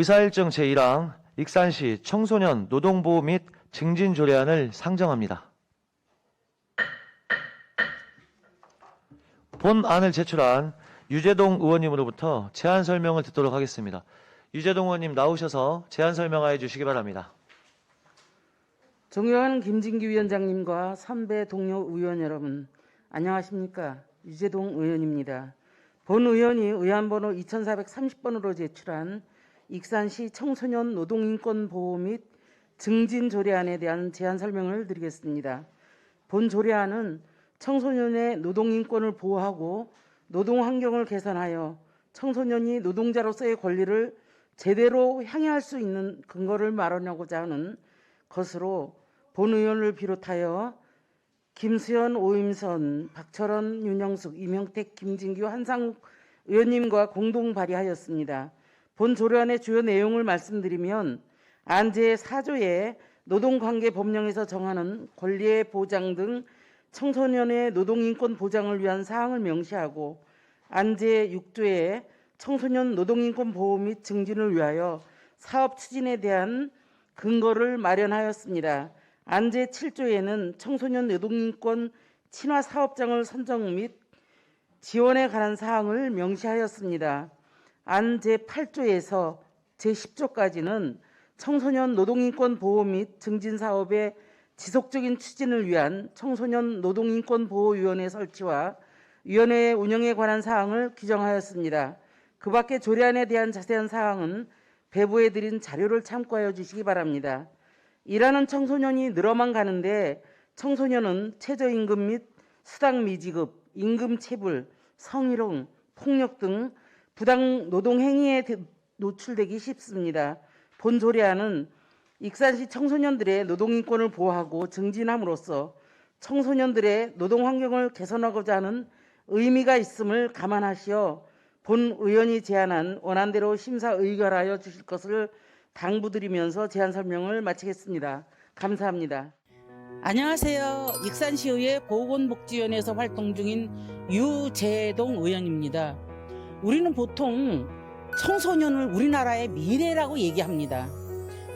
의사일정 제1항 익산시 청소년 노동보호 및 증진조례안을 상정합니다. 본안을 제출한 유재동 의원님으로부터 제안 설명을 듣도록 하겠습니다. 유재동 의원님 나오셔서 제안 설명하여 주시기 바랍니다. 존경하는 김진기 위원장님과 선배 동료 의원 여러분, 안녕하십니까? 유재동 의원입니다. 본 의원이 의안번호 2430번으로 제출한 익산시 청소년 노동인권 보호 및 증진 조례안에 대한 제안 설명을 드리겠습니다. 본 조례안은 청소년의 노동인권을 보호하고 노동 환경을 개선하여 청소년이 노동자로서의 권리를 제대로 향유할 수 있는 근거를 마련하고자 하는 것으로 본 의원을 비롯하여 김수현, 오임선, 박철원, 윤영숙, 이명택, 김진규, 한상욱 의원님과 공동 발의하였습니다. 본 조례안의 주요 내용을 말씀드리면 안제 4조의 노동관계 법령에서 정하는 권리의 보장 등 청소년의 노동인권 보장을 위한 사항을 명시하고 안제 6조의 청소년 노동인권 보호 및 증진을 위하여 사업 추진에 대한 근거를 마련하였습니다. 안제 7조에는 청소년 노동인권 친화 사업장을 선정 및 지원에 관한 사항을 명시하였습니다. 안 제 8조에서 제 10조까지는 청소년 노동인권 보호 및 증진 사업의 지속적인 추진을 위한 청소년 노동인권 보호위원회 설치와 위원회 운영에 관한 사항을 규정하였습니다. 그 밖에 조례안에 대한 자세한 사항은 배부해 드린 자료를 참고하여 주시기 바랍니다. 일하는 청소년이 늘어만 가는데 청소년은 최저임금 및 수당 미지급, 임금 체불, 성희롱, 폭력 등 부당 노동 행위에 대- 노출되기 쉽습니다. 본 조례안은 익산시 청소년들의 노동인권을 보호하고 증진함으로써 청소년들의 노동 환경을 개선하고자 하는 의미가 있음을 감안하시어 본 의원이 제안한 원안대로 심사 의결하여 주실 것을 당부드리면서 제안 설명을 마치겠습니다. 감사합니다. 안녕하세요. 익산시의회 보건복지위원회에서 활동 중인 유재동 의원입니다. 우리는 보통 청소년을 우리나라의 미래라고 얘기합니다.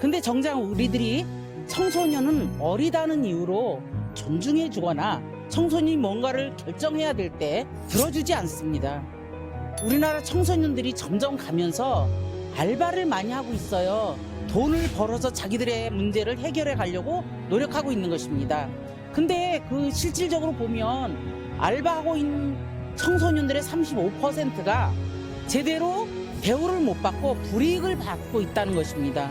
근데 정작 우리들이 청소년은 어리다는 이유로 존중해 주거나 청소년이 뭔가를 결정해야 될 때 들어주지 않습니다. 우리나라 청소년들이 점점 가면서 알바를 많이 하고 있어요. 돈을 벌어서 자기들의 문제를 해결해 가려고 노력하고 있는 것입니다. 근데 그 실질적으로 보면 알바하고 있는 청소년들의 35%가 제대로 대우를 못 받고 불이익을 받고 있다는 것입니다.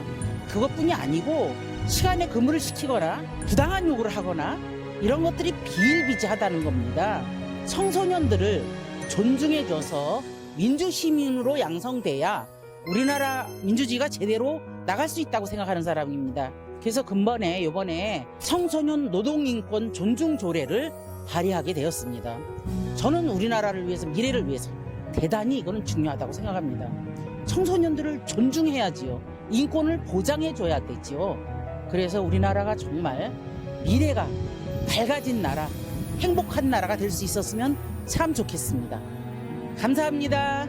그것뿐이 아니고 시간에 근무를 시키거나 부당한 요구를 하거나 이런 것들이 비일비재하다는 겁니다. 청소년들을 존중해줘서 민주시민으로 양성돼야 우리나라 민주주의가 제대로 나갈 수 있다고 생각하는 사람입니다. 그래서 근본에 이번에 청소년 노동인권 존중 조례를 발의하게 되었습니다. 저는 우리나라를 위해서 미래를 위해서 대단히 이거는 중요하다고 생각합니다. 청소년들을 존중해야지요. 인권을 보장해줘야 되지요. 그래서 우리나라가 정말 미래가 밝아진 나라, 행복한 나라가 될 수 있었으면 참 좋겠습니다. 감사합니다.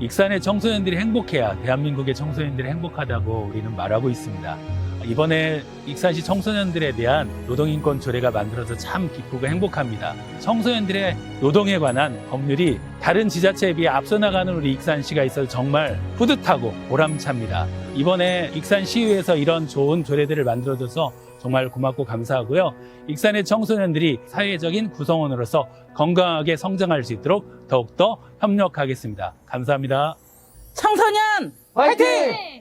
익산의 청소년들이 행복해야 대한민국의 청소년들이 행복하다고 우리는 말하고 있습니다. 이번에 익산시 청소년들에 대한 노동인권 조례가 만들어서 참 기쁘고 행복합니다. 청소년들의 노동에 관한 법률이 다른 지자체에 비해 앞서 나가는 우리 익산시가 있어서 정말 뿌듯하고 보람찹니다. 이번에 익산시의회에서 이런 좋은 조례들을 만들어줘서 정말 고맙고 감사하고요. 익산의 청소년들이 사회적인 구성원으로서 건강하게 성장할 수 있도록 더욱더 협력하겠습니다. 감사합니다. 청소년 화이팅!